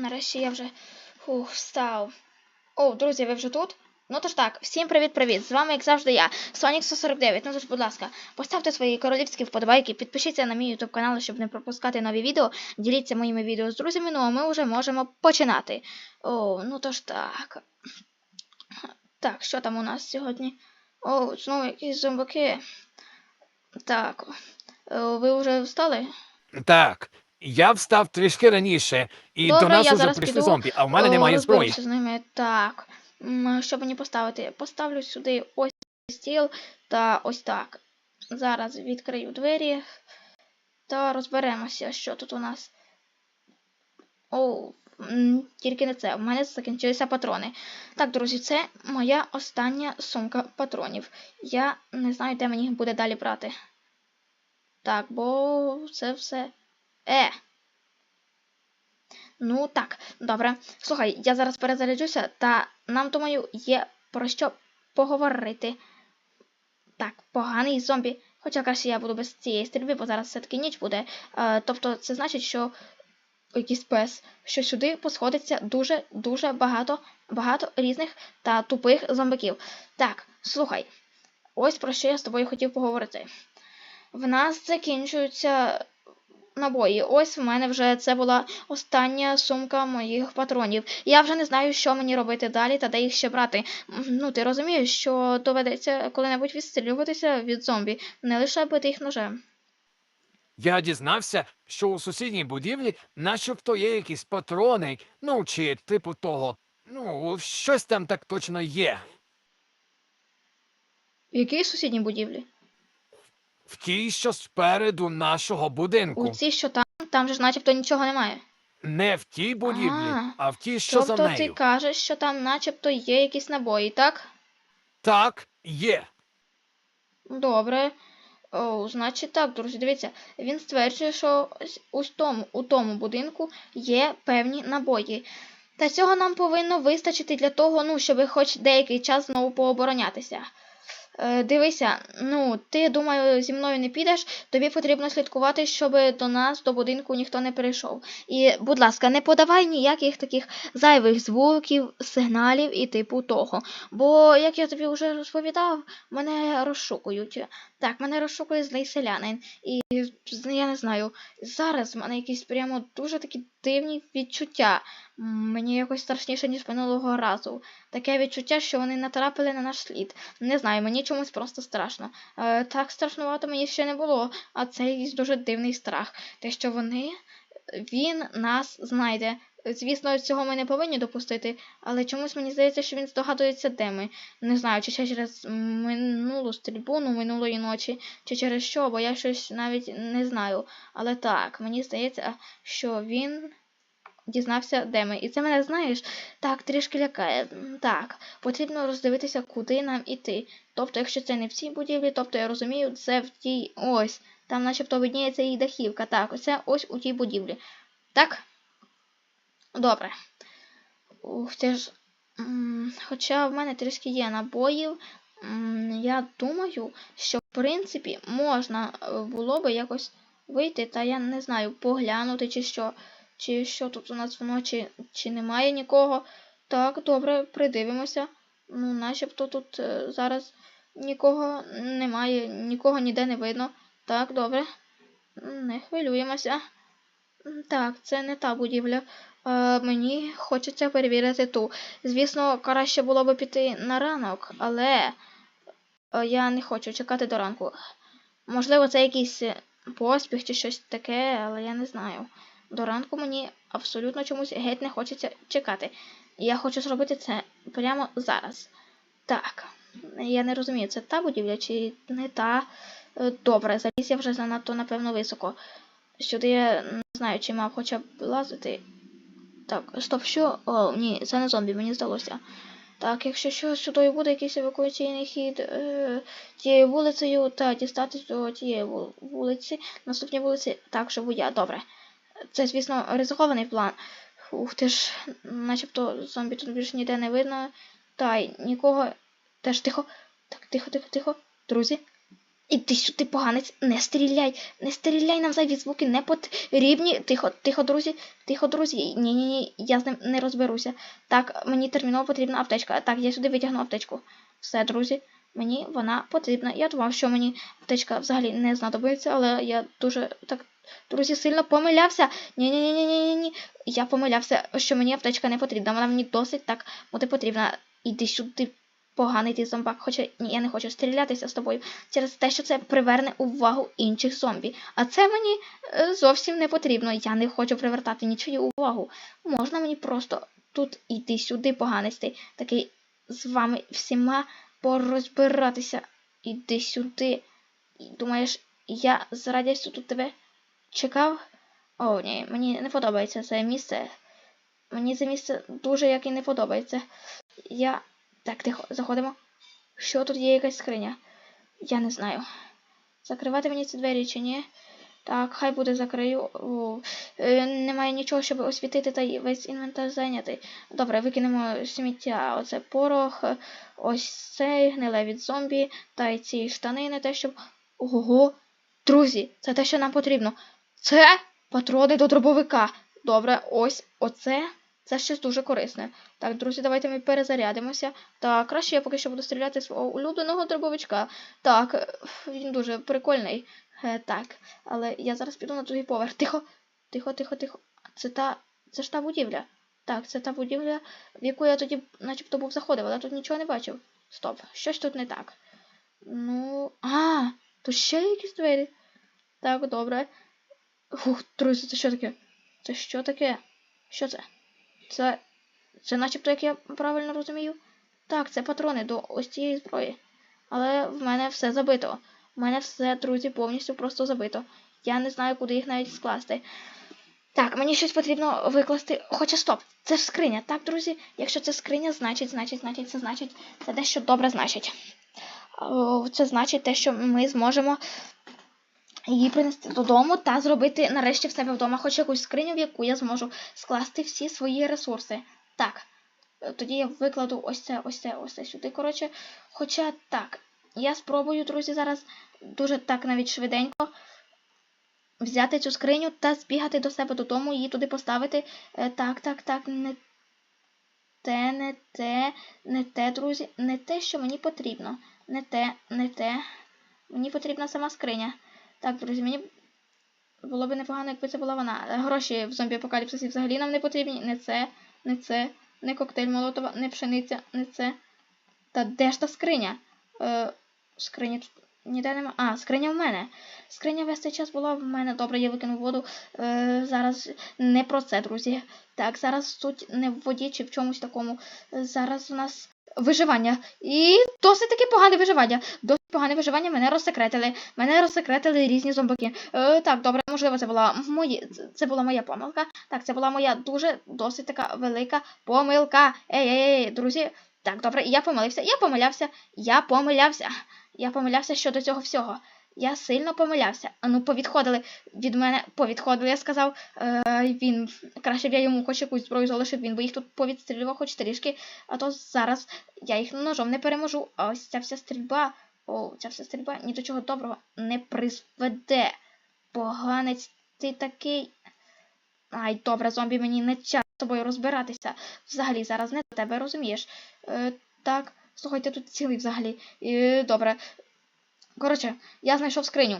Нарешті я вже фух, встав. О, друзі, ви вже тут? Ну тож так, всім привіт-привіт! З вами, як завжди, я, Сонік 149. Ну тож, будь ласка, поставте свої королівські вподобайки, підпишіться на мій YouTube канал, щоб не пропускати нові відео. Діліться моїми відео з друзями, ну а ми вже можемо починати. О, ну тож так. Так, що там у нас сьогодні? О, знову якісь зомбаки. Так. е, Ви вже встали? Так, я встав трішки раніше, і Добре, до нас я уже зараз прийшли піду, зомбі, а в мене О, немає зброї. розберуся з ними. Так. М, Що мені поставити? Поставлю сюди ось стіл та ось так. Зараз відкрию двері та розберемося, що тут у нас. О, м, тільки не це. У мене закінчилися патрони. Так, друзі, це моя остання сумка патронів. Я не знаю, де мені їх буде далі брати. Так, бо це все. Е! Ну так, добре. Слухай, я зараз перезаряджуся, та нам, думаю, є про що поговорити. Так, поганий зомбі. Хоча краще я буду без цієї стрільби, бо зараз все-таки ніч буде. Е, тобто, це значить, що якийсь пес, що сюди посходиться дуже-дуже багато, багато різних та тупих зомбаків. Так, слухай, ось про що я з тобою хотів поговорити. В нас закінчуються набої. Ось в мене вже це була остання сумка моїх патронів. Я вже не знаю, що мені робити далі та де їх ще брати. Ну, ти розумієш, що доведеться коли-небудь відстрілюватися від зомбі, не лише бити їх ножем. Я дізнався, що у сусідній будівлі начебто є якісь патрони, ну чи типу того. Ну, щось там так точно є. В якій сусідній будівлі? В тій, що спереду нашого будинку. У цій, що там, там же ж начебто нічого немає. Не в тій будівлі, А, а в тій, що за тобто ти кажеш, що там начебто є якісь набої, так? Так, є. Добре. О, значить так, друзі, дивіться, він стверджує, що у тому, у тому будинку є певні набої. Та цього нам повинно вистачити для того, ну, щоб хоч деякий час знову пооборонятися. Е, дивися, ну, ти, думаю, зі мною не підеш, тобі потрібно слідкувати, щоб до нас, до будинку, ніхто не перейшов. І, будь ласка, не подавай ніяких таких зайвих звуків, сигналів і типу того. Бо, як я тобі вже розповідав, мене розшукують. Так, мене розшукує злий селянин. І я не знаю, зараз в мене якісь прямо дуже такі дивні відчуття. Мені якось страшніше, ніж минулого разу. Таке відчуття, що вони натрапили на наш слід. Не знаю, мені чомусь просто страшно. Е, так страшнувато мені ще не було, а це якийсь дуже дивний страх. Те, що вони, він нас знайде. Звісно, цього ми не повинні допустити, але чомусь мені здається, що він здогадується, де ми. Не знаю, чи ще через минулу стрільбу, ну минулої ночі, чи через що, бо я щось навіть не знаю. Але так, мені здається, що він дізнався, де ми. І це мене, знаєш, так трішки лякає. Так, потрібно роздивитися, куди нам іти. Тобто, якщо це не в цій будівлі, тобто я розумію, це в тій ось. Там начебто видніється її дахівка. Так, це ось у тій будівлі. Так? Добре. Ух, це ж. Хоча в мене трішки є набоїв, я думаю, що в принципі можна е, було би якось вийти, та я не знаю, поглянути чи що. Чи що тут у нас вночі, чи немає нікого. Так, добре, придивимося. Ну, начебто тут е, зараз нікого немає, нікого ніде не видно. Так, добре. Не хвилюємося. Так, це не та будівля. Е, мені хочеться перевірити ту. Звісно, краще було би піти на ранок, але е, я не хочу чекати до ранку. Можливо, це якийсь е, поспіх чи щось таке, але я не знаю. До ранку мені абсолютно чомусь геть не хочеться чекати. Я хочу зробити це прямо зараз. Так, я не розумію, це та будівля чи не та. Е, Добре, заліз я вже занадто, напевно, високо. Сюди я не знаю, чи мав хоча б лазити. Так, стоп, що? О, ні, це не зомбі, мені здалося. Так, якщо що, сюди буде якийсь евакуаційний хід е, тією вулицею, та дістатись до тієї вулиці, наступній вулиці, так, живу я, добре. Це, звісно, ризикований план. Ух ти ж, начебто зомбі тут більше ніде не видно. Та й нікого. Теж тихо. Так, тихо, тихо, тихо. Друзі. Іди сюди, поганець, не стріляй, не стріляй нам зайві звуки не потрібні. Тихо, тихо, друзі, тихо, друзі. Ні, ні, ні, я з ним не розберуся. Так, мені терміново потрібна аптечка. Так, я сюди витягну аптечку. Все, друзі, мені вона потрібна. Я думав, що мені аптечка взагалі не знадобиться, але я дуже так, друзі, сильно помилявся. Ні, ні, ні, ні, ні, ні. Я помилявся, що мені аптечка не потрібна. Вона мені досить так буде потрібна. Іди сюди, поганий ти зомбак. Хоча ні, я не хочу стрілятися з тобою через те, що це приверне увагу інших зомбі. А це мені е, зовсім не потрібно. Я не хочу привертати нічию увагу. Можна мені просто тут іди сюди, поганець ти. Такий з вами всіма порозбиратися. Іди сюди. Думаєш, я з радістю тут тебе чекав? О, ні, мені не подобається це місце. Мені це місце дуже як і не подобається. Я. Так, тихо, заходимо. Що тут є якась скриня? Я не знаю. Закривати мені ці двері чи ні? Так, хай буде закрию. О, е, немає нічого, щоб освітити та весь інвентар зайнятий. Добре, викинемо сміття. Оце порох, ось цей гниле від зомбі, та й ці штанини, те, щоб. Ого! Друзі, це те, що нам потрібно. Це патрони до дробовика. Добре, ось оце. Це щось дуже корисне. Так, друзі, давайте ми перезарядимося. Так, краще я поки що буду стріляти свого улюбленого дробовичка. Так, він дуже прикольний. Е, так, але я зараз піду на другий поверх. Тихо, тихо, тихо, тихо. Це та. Це ж та будівля. Так, це та будівля, в яку я тоді начебто був заходив, але тут нічого не бачив. Стоп, щось тут не так. Ну. А, тут ще якісь двері. Так, добре. Фух, друзі, це що таке? Це що таке? Що це? Це. Це начебто, як я правильно розумію? Так, це патрони до ось цієї зброї. Але в мене все забито. У мене все, друзі, повністю просто забито. Я не знаю, куди їх навіть скласти. Так, мені щось потрібно викласти. Хоча стоп, це ж скриня. Так, друзі, якщо це скриня, значить, значить, значить, це значить, це дещо добре значить. Це значить те, що ми зможемо її принести додому та зробити нарешті в себе вдома хоч якусь скриню, в яку я зможу скласти всі свої ресурси. Так, е, тоді я викладу ось це, ось це, ось це сюди. Коротше, хоча так, я спробую, друзі, зараз дуже так навіть швиденько взяти цю скриню та збігати до себе додому, її туди поставити. Е, Так, так, так, не те, не те, не те, друзі, не те, що мені потрібно. Не те, не те. Мені потрібна сама скриня. Так, друзі, мені було б непогано, якби це була вона. Гроші в зомбі апокаліпсисі взагалі нам не потрібні. Не це, не це, не коктейль Молотова, не пшениця, не це. Та де ж та скриня? Е, скриня тут ніде нема. А, скриня в мене. Скриня весь цей час була в мене. Добре, я викинув воду. Е, зараз не про це, друзі. Так, зараз суть не в воді чи в чомусь такому. Зараз у нас виживання. І досить таки погане виживання. Досить погане виживання мене розсекретили. Мене розсекретили різні зомбаки. Е, так, добре, можливо, це була мої. це- була моя помилка. Так, це була моя дуже досить така велика помилка. Ей, ей, ей, друзі. Так, добре, я помилився, я помилявся, я помилявся. Я помилявся щодо цього всього. Я сильно помилявся. А ну, повідходили від мене, повідходили, я сказав. Е, він краще б я йому хоч якусь зброю залишив, він би їх тут повідстрілював хоч трішки, а то зараз я їх ножом не переможу. А ось ця вся стрільба, о, ця вся стрільба ні до чого доброго не призведе. Поганець ти такий. Ай, добре, зомбі, мені не час з тобою розбиратися. Взагалі зараз не тебе, розумієш? Е, так, слухай, ти тут цілий взагалі. Е, добре. Коротше, я знайшов скриню.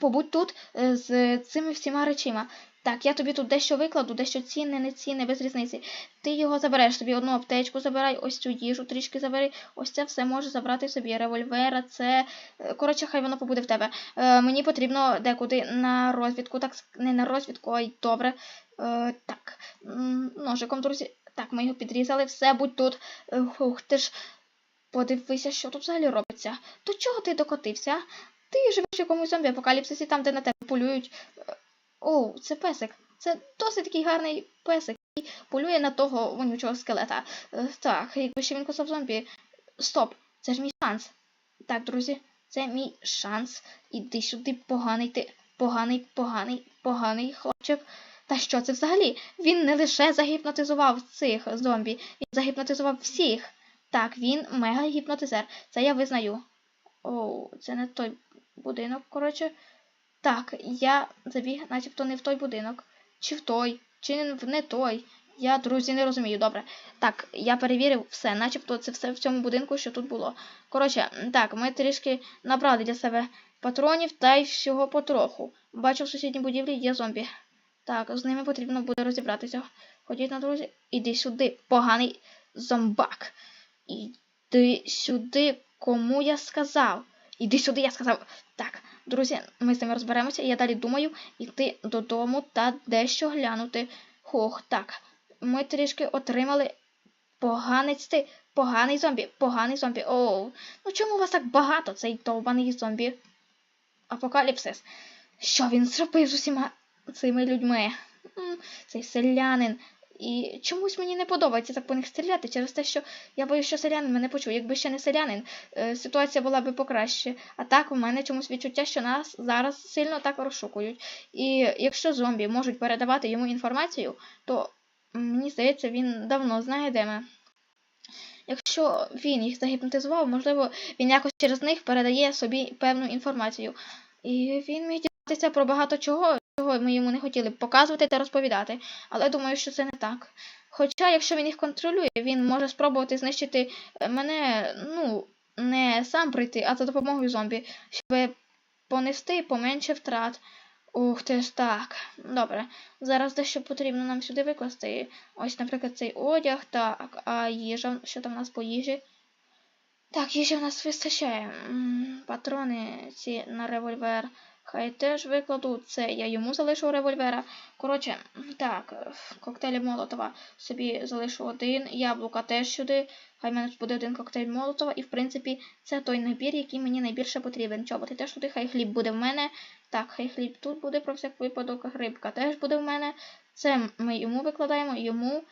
Побудь тут е, з цими всіма речима. Так, я тобі тут дещо викладу, дещо цінне, не цінне, без різниці. Ти його забереш собі одну аптечку, забирай, ось цю їжу трішки забери. Ось це все можеш забрати собі. Револьвера, це. е, Коротше, хай воно побуде в тебе. Е, мені потрібно декуди на розвідку, так не на розвідку, ай добре. Е, так, ножиком, друзі. Так, ми його підрізали, все, будь тут. Е, Ух, ти ж подивися, що тут взагалі робиться. До чого ти докотився? Ти живеш в якомусь зомбі апокаліпсисі, там, де на тебе полюють. Е, О, це песик. Це досить такий гарний песик, який полює на того вонючого скелета. Е, Так, якби ще він кусав зомбі. Стоп, це ж мій шанс. Так, друзі, це мій шанс. Іди сюди, поганий ти. Поганий, поганий, поганий хлопчик. Та що це взагалі? Він не лише загіпнотизував цих зомбі, він загіпнотизував всіх. Так, він мега-гіпнотизер. Це я визнаю. Оу, це не той будинок, коротше. Так, я забіг, начебто не в той будинок. Чи в той, чи в не той. Я, друзі, не розумію. Добре. Так, я перевірив все, начебто це все в цьому будинку, що тут було. Коротше, так, ми трішки набрали для себе патронів та й всього потроху. Бачу, в сусідній будівлі є зомбі. Так, з ними потрібно буде розібратися. Ходіть на друзі, іди сюди, поганий зомбак. Іди сюди, кому я сказав. Іди сюди, я сказав. Так, друзі, ми з ними розберемося. Я далі думаю йти додому та дещо глянути. Хух, так. Ми трішки отримали поганець ти, поганий зомбі, поганий зомбі. Оу. Ну чому у вас так багато, цей довбаний зомбі? Апокаліпсис. Що він зробив з усіма цими людьми? Цей селянин. І чомусь мені не подобається так по них стріляти через те, що я боюсь, що селянин мене почує. Якби ще не селянин, е, ситуація була би покраще. А так у мене чомусь відчуття, що нас зараз сильно так розшукують. І якщо зомбі можуть передавати йому інформацію, то мені здається, він давно знає, де ми. Якщо він їх загіпнотизував, можливо, він якось через них передає собі певну інформацію. І він міг дізнатися про багато чого, чого ми йому не хотіли б показувати та розповідати. Але думаю, що це не так. Хоча, якщо він їх контролює, він може спробувати знищити е, мене, ну, не сам прийти, а за допомогою зомбі, щоб понести поменше втрат. Ух ти ж так. Добре. Зараз дещо потрібно нам сюди викласти. Ось, наприклад, цей одяг, так, а їжа, що там у нас по їжі? Так, їжі в нас вистачає. Патрони ці на револьвер. Хай теж викладу. Це я йому залишу револьвера. Коротше, так, коктейлі Молотова собі залишу один. Яблука теж сюди. Хай в мене буде один коктейль Молотова. І, в принципі, це той набір, який мені найбільше потрібен. Чоботи теж туди, хай хліб буде в мене. Так, хай хліб тут буде про всяк випадок. Рибка теж буде в мене. Це ми йому викладаємо, йому.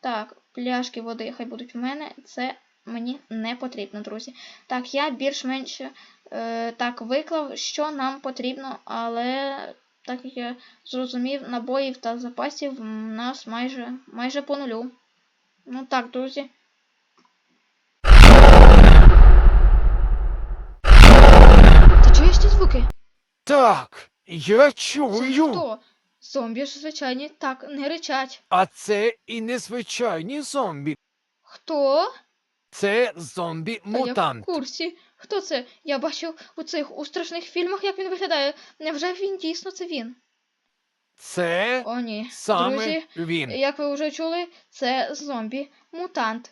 Так, пляшки води хай будуть в мене. Це мені не потрібно, друзі. Так, я більш-менш е, так виклав, що нам потрібно, але так як я зрозумів, набоїв та запасів в нас майже, майже по нулю. Ну так, друзі. Ти чуєш ці звуки? Так, я Це чую. хто? Зомбі ж, звичайні, так не ричать. А це і незвичайні зомбі. Хто? Це Та я в зомбі-мутант. курсі. Хто це? Я бачив у цих у страшних фільмах, як він виглядає. Невже він дійсно це він? Це О, ні. саме Друзі, він. як ви вже чули, це зомбі-мутант.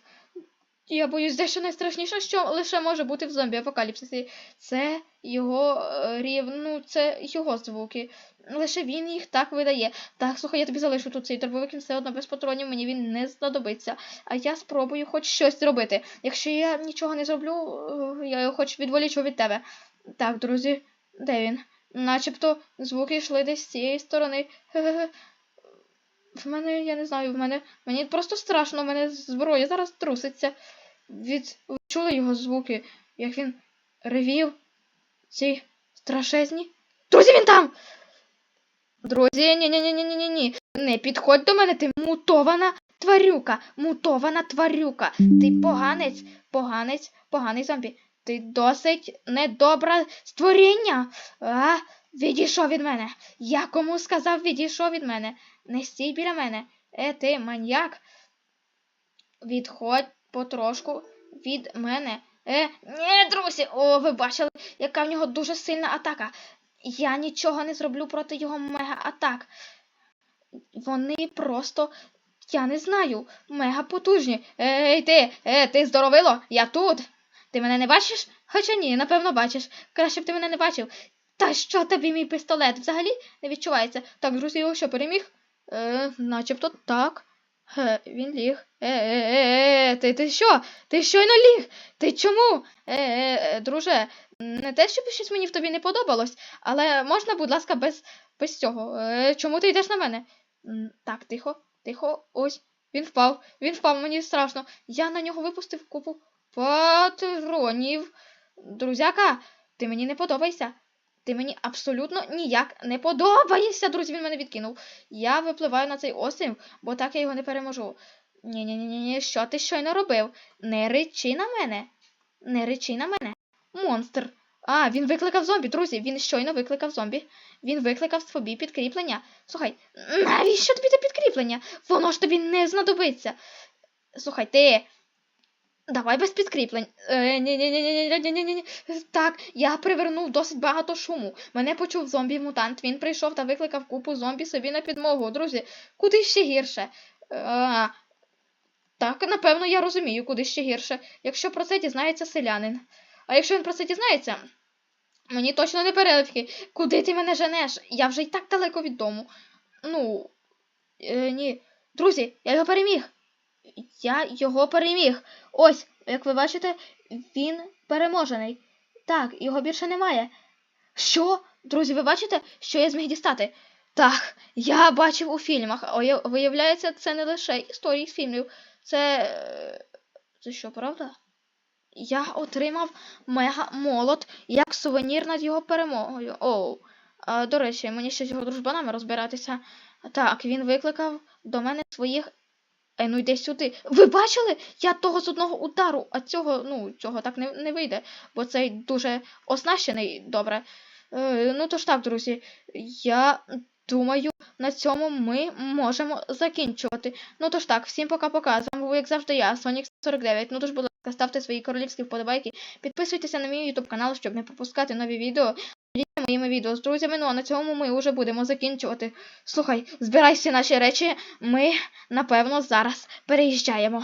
Я боюсь, дещо найстрашніше, що лише може бути в зомбі-апокаліпсисі. Це його е, рів... ну, це його звуки. Лише він їх так видає. Так, слухай, я тобі залишу тут цей дробовик, він все одно без патронів, мені він не знадобиться. А я спробую хоч щось зробити. Якщо я нічого не зроблю, е, я його хоч відволічу від тебе. Так, друзі, де він? Начебто звуки йшли десь з цієї сторони. Хе-хе-хе. В мене, я не знаю, в мене. Мені просто страшно, в мене зброя зараз труситься. Від... Чули його звуки, як він ревів ці страшезні. Друзі, він там! Друзі, ні-ні-ні-ні-ні-ні. Не підходь до мене, ти мутована тварюка, мутована тварюка. Ти поганець, поганець, поганий зомбі. Ти досить недобре створіння. А, відійшов від мене. Я кому сказав, відійшов від мене. Не стій біля мене. Е, ти маньяк. Відходь потрошку від мене. Е, ні, друзі, о, ви бачили, яка в нього дуже сильна атака. Я нічого не зроблю проти його мега-атак. Вони просто, я не знаю, мега потужні. Ей, ти, е, ти здоровило, я тут. Ти мене не бачиш? Хоча ні, напевно, бачиш. Краще б ти мене не бачив. Та що тобі мій пістолет? Взагалі не відчувається. Так, друзі, його що переміг? Е, начебто так. Е, він ліг. Е, е, е, е, ти, ти що? Ти щойно ліг? Ти чому? Е, е, е, друже, не те, щоб щось мені в тобі не подобалось, але можна, будь ласка, без, без цього. Е, чому ти йдеш на мене? Так, тихо, тихо, ось. Він впав, він впав, мені страшно. Я на нього випустив купу патронів. Друзяка, ти мені не подобаєшся. Ти мені абсолютно ніяк не подобаєшся, друзі, він мене відкинув. Я випливаю на цей острів, бо так я його не переможу. Ні-ні-ні, що ти щойно робив? Не речи на мене. Не речи на мене. Монстр. А, він викликав зомбі, друзі. Він щойно викликав зомбі. Він викликав собі підкріплення. Слухай, навіщо тобі те підкріплення? Воно ж тобі не знадобиться. Слухай, ти. Давай без підкріплень. Е, ні, ні, ні, ні, ні, ні, ні, ні. Так, я привернув досить багато шуму. Мене почув зомбі-мутант. Він прийшов та викликав купу зомбі собі на підмогу. Друзі, куди ще гірше? А, так, напевно, я розумію, куди ще гірше, якщо про це дізнається селянин. А якщо він про це дізнається, мені точно не переливки. Куди ти мене женеш? Я вже й так далеко від дому. Ну, е, ні. Друзі, я його переміг. Я його переміг. Ось, як ви бачите, він переможений. Так, його більше немає. Що? Друзі, ви бачите, що я зміг дістати? Так, я бачив у фільмах. А виявляється, це не лише історії з фільмів. Це. е, Це що, правда? Я отримав мега молот як сувенір над його перемогою. Оу. А, до речі, мені ще з його дружбанами розбиратися. Так, він викликав до мене своїх. Е, ну йди сюди. Ви бачили? Я того з одного удару, а цього, ну, цього так не, не вийде, бо цей дуже оснащений добре. Е, ну то ж так, друзі, я думаю, на цьому ми можемо закінчувати. Ну то ж так, всім пока-пока. З вами був, як завжди, я, Сонік 49. Ну тож, будь ласка, ставте свої королівські вподобайки, підписуйтеся на мій YouTube канал, щоб не пропускати нові відео. Моїми відео з друзями. Ну а на цьому ми вже будемо закінчувати. Слухай, збирай всі наші речі, ми, напевно, зараз переїжджаємо.